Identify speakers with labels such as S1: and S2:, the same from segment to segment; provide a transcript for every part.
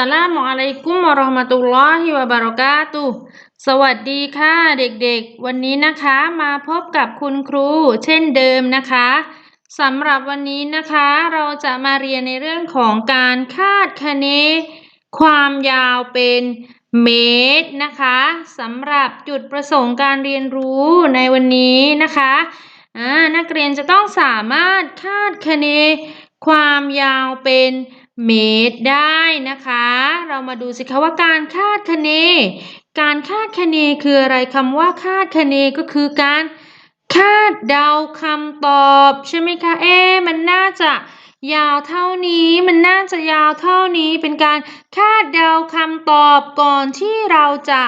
S1: สลามุอะลัยกุมวะเราะห์มะตุลลอฮิวะบะเราะกาตุสวัสดีค่ะเด็กๆ วันนี้นะคะมาพบกับคุณครูเช่นเดิมนะคะสำหรับวันนี้นะคะเราจะมาเรียนในเรื่องของการคาดคะเน ความยาวเป็นเมตรนะคะสำหรับจุดประสงค์การเรียนรู้ในวันนี้นะคะนักเรียนจะต้องสามารถคาดคะเน ความยาวเป็นเมตร เมตรได้นะคะ เรามาดูสิคะว่าการคาดคะเน การคาดคะเนคืออะไรคำว่าคาดคะเนก็คือการคาดเดาคำตอบใช่ไหมคะ เอ๊มันน่าจะยาวเท่านี้ มันน่าจะยาวเท่านี้ เป็นการคาดเดาคำตอบก่อนที่เราจะ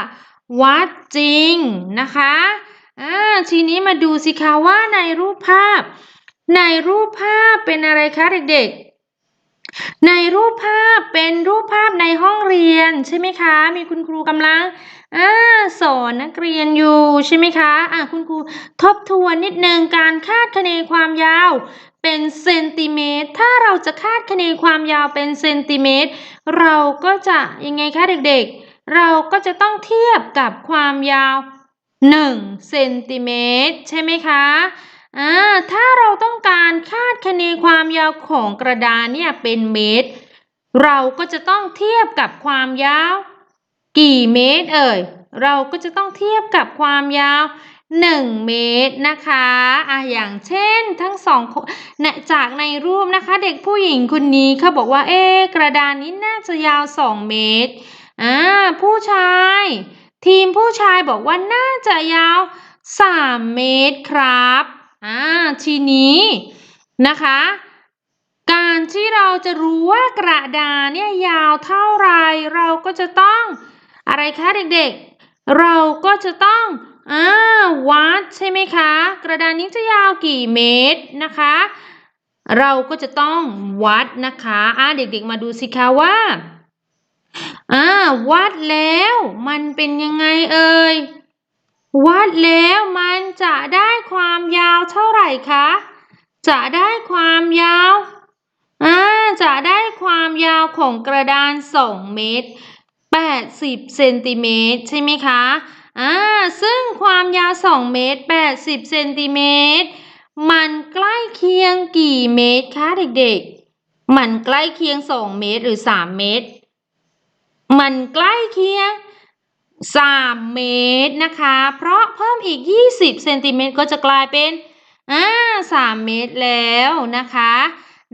S1: วัดจริงนะคะอ่าทีนี้มาดูสิคะว่าในรูปภาพ ในรูปภาพเป็นอะไรคะเด็กๆ ในรูปภาพเป็นรูปภาพในห้องเรียนใช่ไหมคะ มีคุณครูกำลังอ่าสอนนักเรียนอยู่ใช่ไหมคะอ่าคุณครูทบทวนนิดนึงการคาดคะเนความยาว เป็นเซนติเมตร ถ้าเราจะคาดคะเนความยาวเป็นเซนติเมตร เราก็จะยังไงคะเด็กๆ เราก็จะต้องเทียบกับความยาว1เซนติเมตรใช่ไหมคะ อ่าถ้าเราต้องการคาดคะเนความยาวของกระดานเนี่ยเป็นเมตร เราก็จะต้องเทียบกับความยาว กี่เมตรเอ่ย เราก็จะต้องเทียบกับความยาว 1 เมตรนะคะอะอย่างเช่นทั้งสองคนจากในรูปนะคะ เด็กผู้หญิงคนนี้เขาบอกว่าเอ๊ะกระดานนี้น่าจะยาว 2 เมตรอ่าผู้ชาย ทีมผู้ชายบอกว่าน่าจะยาว 3 เมตรครับ อ่าทีนี้นะคะ การที่เราจะรู้ว่ากระดานเนี่ยยาวเท่าไรเราก็จะต้องอะไรคะเด็กๆ เราก็จะต้องอ่าวัดใช่ไหมคะ กระดานนี้จะยาวกี่เมตรนะคะ เราก็จะต้องวัดนะคะอ่าเด็กๆมาดูสิคะว่าอ่าวัดแล้วมันเป็นยังไงเอ่ย วัดแล้วมันจะได้ความยาวเท่าไหร่คะ จะได้ความยาวอ่าจะได้ความยาวของกระดาน 2 เมตร 80 เซนติเมตรใช่ไหมคะอ่าซึ่งความยาว 2 เมตร 80 เซนติเมตร มันใกล้เคียงกี่เมตรคะเด็กๆ มันใกล้เคียง 2 เมตรหรือ 3 เมตร มันใกล้เคียง 3 เมตรนะคะ เพราะเพิ่มอีก 20เซนติเมตรก็จะกลายเป็นอ่า3เมตรแล้วนะคะ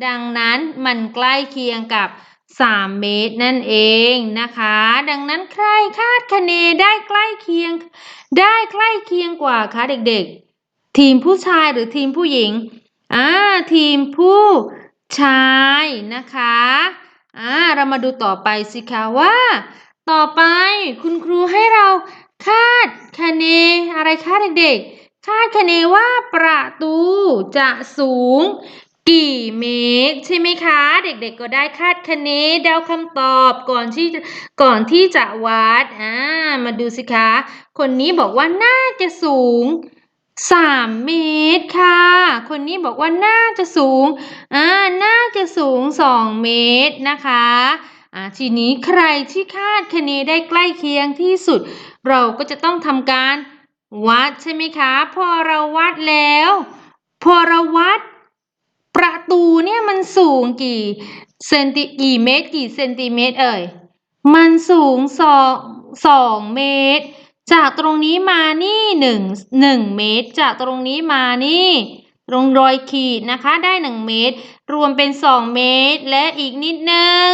S1: ดังนั้นมันใกล้เคียงกับ 3 เมตรนั่นเองนะคะ ดังนั้นใครคาดคะเนได้ใกล้เคียง ได้ใกล้เคียงกว่าคะเด็กๆ ทีมผู้ชายหรือทีมผู้หญิงอ่าทีมผู้ชายนะคะอ่าเรามาดูต่อไปสิคะว่า ต่อไปคุณครูให้เราคาดคะเนอะไรคะเด็กๆ คาดคะเนว่าประตูจะสูง กี่เมตรใช่ไหมคะ เด็กๆก็ได้คาดคะเนเดาคำตอบก่อนที่ก่อนที่จะวัดอ่ามาดูสิคะ คนนี้บอกว่าน่าจะสูง3เมตรค่ะ คนนี้บอกว่าน่าจะสูงอ่าน่าจะสูง2เมตรนะคะ อ่าทีนี้ใครที่คาดคะเนได้ใกล้เคียงที่สุด เราก็จะต้องทำการวัดใช่ไหมคะ พอเราวัดแล้ว พอเราวัด ประตูเนี่ยมันสูงกี่เซนติกี่เมตร กี่เซนติเมตรเอ่ย มันสูงสองสองเมตร จากตรงนี้มานี่หนึ่งหนึ่งเมตร จากตรงนี้มานี่ตรงรอยขีดนะคะได้หนึ่งเมตร รวมเป็นสองเมตร และอีกนิดนึง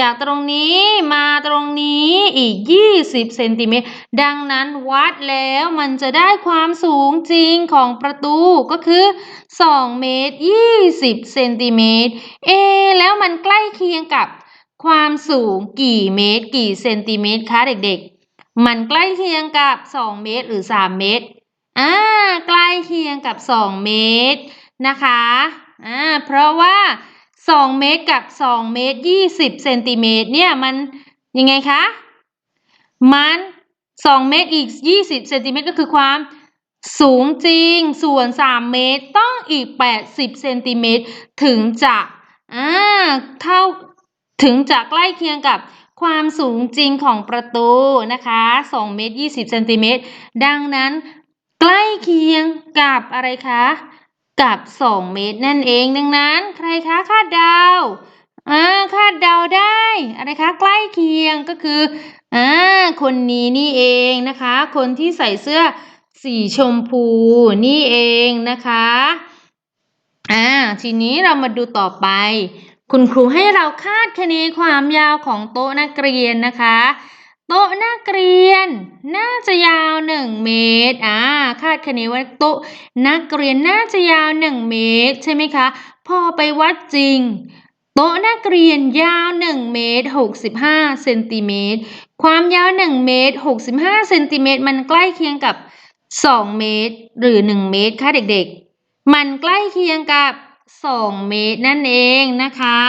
S1: จากตรงนี้มาตรงนี้อีก 20เซนติเมตรดังนั้นวัดแล้วมันจะได้ความสูงจริงของประตูก็คือ 2 เมตร 20เซนติเมตรเอแล้วมันใกล้เคียงกับความสูงกี่เมตร กี่เซนติเมตรคะเด็กๆ มันใกล้เคียงกับ 2 เมตรหรือ 3 เมตรอ่าใกล้เคียงกับ 2 เมตรนะคะอ่าเพราะว่า 2เมตรกับ2เมตร20เซนติเมตรเนี่ยมันยังไงคะมัน2เมตรอีก20เซนติเมตรก็คือความสูงจริงส่วน3เมตรต้องอีก80เซนติเมตรถึงจะอ่าเท่าถึงจะใกล้เคียงกับความสูงจริงของประตูนะคะ2เมตร20เซนติเมตรดังนั้นใกล้เคียงกับอะไรคะ กับ 2 เมตรนั่นเองดังนั้น ใครคะคาดเดาอ่าคาดเดาได้ อะไรคะใกล้เคียงก็คืออ่าคนนี้นี่เองนะคะ คนที่ใส่เสื้อสีชมพูนี่เองนะคะอ่าทีนี้เรามาดูต่อไป คุณครูให้เราคาดคะเนความยาวของโต๊ะนักเรียนนะคะ โต๊ะนักเรียน น่าจะยาวหนึ่งเมตร อ่า คาดคะเนว่าโต๊ะนักเรียนน่าจะยาวหนึ่งเมตร ใช่ไหมคะ พอไปวัดจริง โต๊ะนักเรียนยาวหนึ่งเมตรหกสิบห้าเซนติเมตร ความยาวหนึ่งเมตรหกสิบห้าเซนติเมตร มันใกล้เคียงกับสองเมตร หรือหนึ่งเมตรคะเด็กๆ มันใกล้เคียงกับสองเมตรนั่นเองนะคะ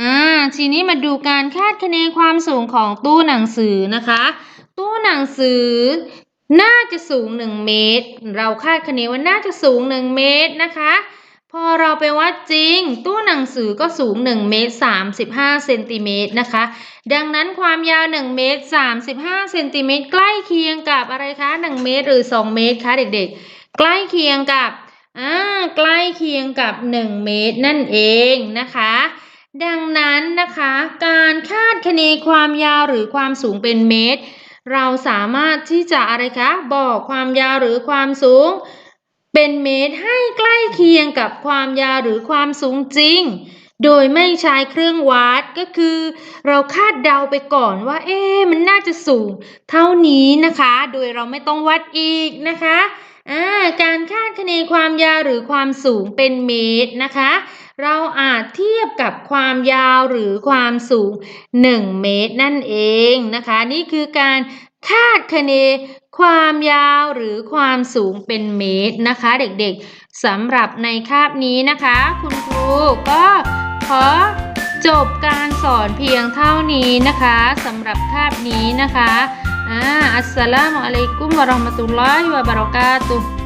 S1: อ่าทีนี้มาดูการคาดคะเนความสูงของตู้หนังสือนะคะ ตู้หนังสือน่าจะสูง 1 เมตร เราคาดคะเนว่าน่าจะสูง 1 เมตรนะคะ พอเราไปวัดจริง ตู้หนังสือก็สูง 1 เมตร 35เซนติเมตรนะคะ ดังนั้นความยาว 1 เมตร 35เซนติเมตรใกล้เคียงกับอะไรคะ 1 เมตรหรือ 2 เมตรคะเด็กๆ ใกล้เคียงกับอ่าใกล้เคียงกับ 1 เมตรนั่นเองนะคะ ดังนั้นนะคะ การคาดคะเนความยาวหรือความสูงเป็นเมตร เราสามารถที่จะอะไรคะบอกความยาวหรือความสูง เป็นเมตรให้ใกล้เคียงกับความยาวหรือความสูงจริง โดยไม่ใช้เครื่องวัดก็คือ เราคาดเดาไปก่อนว่า เอ๊มันน่าจะสูง เท่านี้นะคะ โดยเราไม่ต้องวัดอีกนะคะอ่าการคาดคะเนความยาวหรือความสูงเป็นเมตรนะคะ เราอาจเทียบกับความยาวหรือความสูง 1 เมตรนั่นเองนะคะ นี่คือการคาดคะเนความยาวหรือความสูงเป็นเมตรนะคะ เด็กๆสำหรับในคาบนี้นะคะ คุณครูก็ขอจบการสอนเพียงเท่านี้นะคะสำหรับคาบนี้นะคะอัสสลามุอะลัยกุมวะเราะห์มะตุลลอฮิวะบะเราะกาตุฮ์